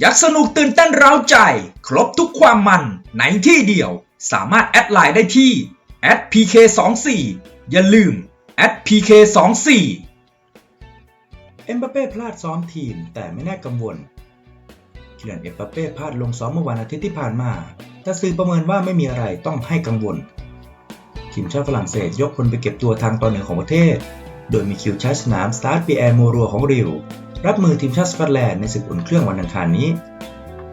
ยักสนุกตื่นเต้นเร้าใจ ครบทุกความมันในที่เดียว สามารถแอดไลน์ได้ที่ @pk24 อย่าลืม @pk24 เอ็มบัปเป้พลาดซ้อมทีมแต่ไม่น่ากังวลคิลันเอ็มบัปเป้พลาดลงซ้อมเมื่อวันอาทิตย์ที่ผ่านมา แต่สื่อประเมินว่าไม่มีอะไรต้องให้กังวล ทีมชาติฝรั่งเศสยกพลไปเก็บตัวทางตอนเหนือของประเทศ โดยมีคิวใช้สนามสตาร์ทปีแอร์โมรัวของริว รับมือทีมชาติสกอตแลนด์ในศึกอุ่นเครื่องวันอังคารนี้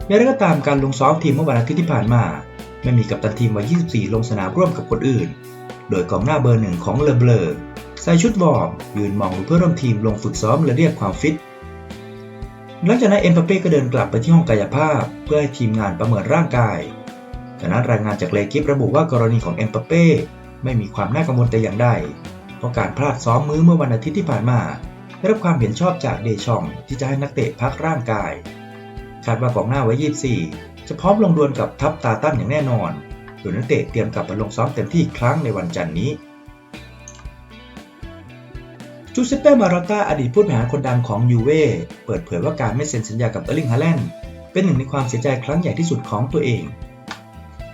อย่างไรก็ตามการลงซ้อมทีมเมื่อวันอาทิตย์ที่ผ่านมา ไม่มีกัปตันทีมวัย 24 ลงสนามร่วมกับคนอื่น โดยกองหน้าเบอร์หนึ่งของเลเบลอใส่ชุดวอร์มยืนมองดูเพื่อนร่วมทีมลงฝึกซ้อมและเรียกความฟิต หลังจากนั้นเอ็มบัปเป้ก็เดินกลับไปที่ห้องกายภาพ เพื่อให้ทีมงานประเมินร่างกายขณะรายงานจากเลกิฟระบุว่ากรณีของเอ็มบัปเป้ไม่มีความน่ากังวลแต่อย่างใด เพราะการพลาดซ้อมมื้อเมื่อวันอาทิตย์ที่ผ่านมา ได้รับความเห็นชอบจากเดชองที่จะให้นักเตะพักร่างกาย คาดว่ากองหน้าไว้24 จะพร้อมลงดวลกับทัพตาตั้นอย่างแน่นอนโดยนักเตะเตรียมกลับมาลงซ้อมเต็มที่อีกครั้งในวันจันทร์นี้จูเซเป้มาราต้าอดีตผู้บริหารคนดังของยูเว่เปิดเผยว่าการไม่เซ็นสัญญากับเออร์ลิงฮาแลนด์เป็นหนึ่งในความเสียใจครั้งใหญ่ที่สุดของตัวเอง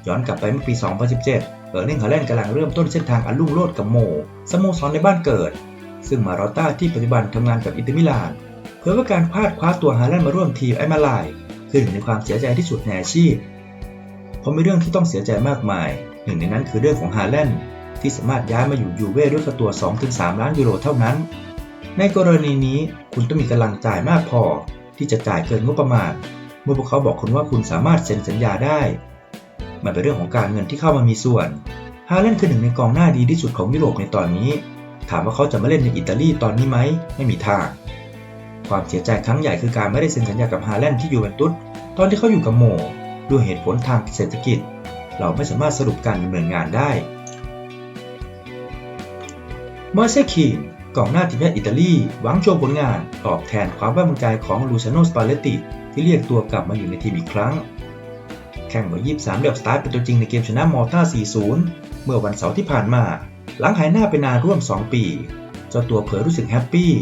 ย้อนกลับไปเมื่อปี 2017 เออร์ลิงฮาแลนด์กำลังเริ่มต้นเส้นทางอันรุ่งโรจน์กับโมสโมสรในบ้านเกิด ซึ่งมาราต้าที่ปัจจุบันทำงานกับอินเตอร์มิลานเผยว่าการพลาดคว้าตัวฮาแลนด์มาร่วมทีมไอมาลายคือหนึ่งในความเสียใจที่สุดในอาชีพเพราะมีเรื่องที่ต้องเสียใจมากมาย หนึ่งในนั้นคือเรื่องของฮาแลนด์ที่สามารถย้ายมาอยู่ยูเว่ด้วยค่าตัว 2-3 ล้านยูโรเท่านั้น ในกรณีนี้คุณต้องมีกำลังจ่ายมากพอ ที่จะจ่ายเกินงบประมาณ เมื่อพวกเขาบอกคุณว่าคุณสามารถเซ็นสัญญาได้ มันเป็นเรื่องของการเงินที่เข้ามามีส่วน ฮาแลนด์คือหนึ่งในกองหน้าดีที่สุดของยุโรปในตอนนี้ ถามว่าเขาจะมาเล่นในอิตาลีตอนนี้ไหม ไม่มีทาง ความเสียใจครั้งใหญ่คือการไม่ได้เซ็นสัญญากับฮาแลนด์ที่ยูเวนตุสตอนที่เขาอยู่กับโมด้วยเหตุผลทางเศรษฐกิจ เราไม่สามารถสรุปการดำเนินงานได้มาเซคีนกองหน้าทีมชาติอิตาลีหวังโชว์ผลงานตอบแทนความไว้วางใจของลูซาโนสปาเลตติที่เรียกตัวกลับมาอยู่ในทีมอีกครั้ง แข่งวัย23เดือบสตาร์ทเป็นตัวจริงในเกมชนะมอร์ตา4-0 เมื่อวันเสาร์ที่ผ่านมา หลังหายหน้าไปนานร่วม 2 ปี เจ้าตัวเผยรู้สึกแฮปปี้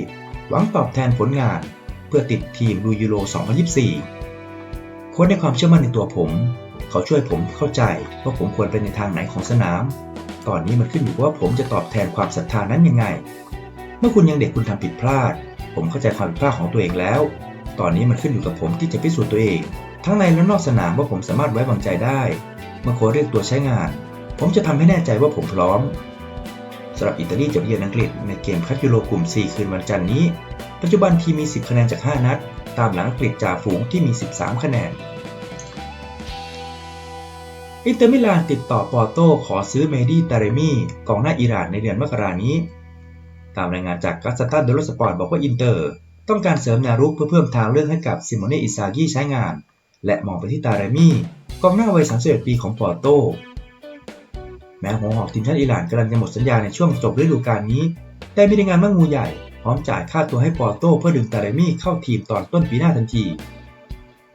หวังตอบแทนผลงาน เพื่อติดทีมดูยูโร 2024 โค้ชในความเชื่อมั่นในตัวผม เขาช่วยผมเข้าใจว่าผมควรเป็นในทางไหนของสนาม ตอนนี้มันขึ้นอยู่ว่าผมจะตอบแทนความศรัทธานั้นยังไง เมื่อคุณยังเด็กคุณทำผิดพลาด ผมเข้าใจความผิดพลาดของตัวเองแล้ว ตอนนี้มันขึ้นอยู่กับผมที่จะพิสูจน์ตัวเอง ทั้งในและนอกสนามว่าผมสามารถไว้วางใจได้ เมื่อโค้ชเรียกตัวใช้งาน ผมจะทำให้แน่ใจว่าผมพร้อม สำหรับอิตาลีจะเยือนอังกฤษในเกมคัดยูโรกลุ่ม 4 คืนวันจันทร์นี้ ปัจจุบันทีมมี 10 คะแนนจาก 5 นัด ตามหลังอังกฤษจ่าฝูงที่มี 13 คะแนน อินเตอร์มิลานติดต่อปอร์โตขอซื้อเมดี้ตาเรมีกองหน้าอิหร่านในเดือนมกรานี้ ตามรายงานจากกัสตันเดลสปอร์ตบอกว่าอินเตอร์ ต้องการเสริมแนวรุกเพื่อเพิ่มทางเลือกให้กับซิโมเนอิซากิใช้งาน และมองไปที่ตาเรมีกองหน้าวัย 31 ปีของปอร์โต แม้หัวหอกทีมชาติอิหร่านกำลังจะหมดสัญญาในช่วงจบฤดูกาลนี้ แต่มีรายงานว่างูใหญ่พร้อมจ่ายค่าตัวให้ปอร์โตเพื่อดึงตาเรมี่เข้าทีมตอนต้นปีหน้าทันที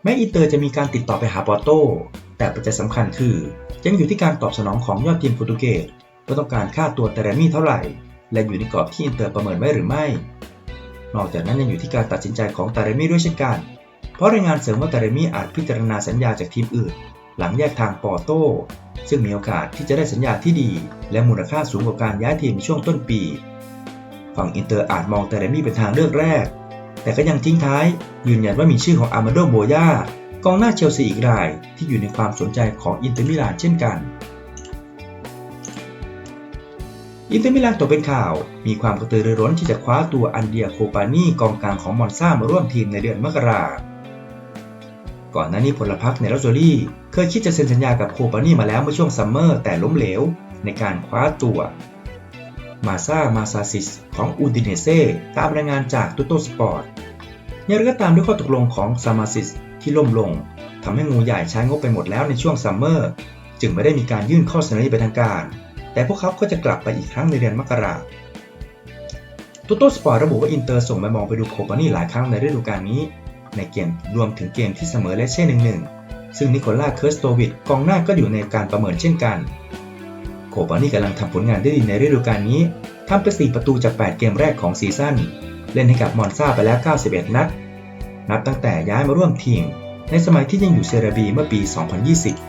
แม้อินเตอร์จะมีการติดต่อไปหาปอร์โต แต่ปัจจัยสำคัญคือ ยังอยู่ที่การตอบสนองของยอดทีมโปรตุเกสว่าต้องการค่าตัวตาเรมี่เท่าไหร่ และอยู่ในกรอบที่อินเตอร์ประเมินไว้หรือไม่ นอกจากนั้นยังอยู่ที่การตัดสินใจของตาเรมี่ด้วยเช่นกัน เพราะรายงานเสริมว่าตาเรมี่อาจพิจารณาสัญญาจากทีมอื่น หลังแยกทางปอร์โตซึ่งมีโอกาสที่จะได้สัญญาที่ดี และมูลค่าสูงกว่าการย้ายทีมช่วงต้นปี ฝั่งอินเตอร์อาจมองแตาเรมี่เป็นทางเลือกแรก แต่ก็ยังทิ้งท้าย ยืนยันว่ามีชื่อของอามาโดโบยากองหน้าเชลซีอีกรายที่อยู่ในความสนใจของอินเตอร์มิลานเช่นกันอินเตอร์มิลานตกเป็นข่าว มีความกระตือรือร้นที่จะคว้าตัวอันเดียโคปานีกองกลางของมอนซ่ามาร่วมทีมในเดือนมกรา ก่อนหน้านี้พลพรรคในรัสโซลี่ เคยคิดจะเซ็นสัญญากับโคปานี่มาแล้วเมื่อช่วงซัมเมอร์แต่ล้มเหลวในการคว้าตัว มาซามาซาซิสของอูดิเนเซ่ตามรายงานจากตุโตสปอร์ตอย่างไรก็ตามด้วยข้อตกลงของซามาซิสที่ล่มลงทำให้งูใหญ่ใช้งบไปหมดแล้วในช่วงซัมเมอร์จึงไม่ได้มีการยื่นข้อเสนอไปทางการ แต่พวกเขาก็จะกลับไปอีกครั้งในเดือนมกราตุโตสปอร์ตระบุว่าอินเตอร์ส่งไปมองไปดูโคปานี่หลายครั้งในฤดูกาลนี้ ในเกมรวมถึงเกมที่เสมอและเช่นหนึ่งหนึ่งซึ่งนิโคล่าเคิร์สโตวิดกองหน้าก็อยู่ในการประเมินเช่นกัน โคบานี่กำลังทำผลงานได้ดีในฤดูกาลนี้ทำไป 4 ประตูจาก 8 เกมแรกของซีซั่น เล่นให้กับมอนซาไปแล้ว 91 นัด นับตั้งแต่ย้ายมาร่วมทีม ในสมัยที่ยังอยู่เซเรบีเมื่อปี 2020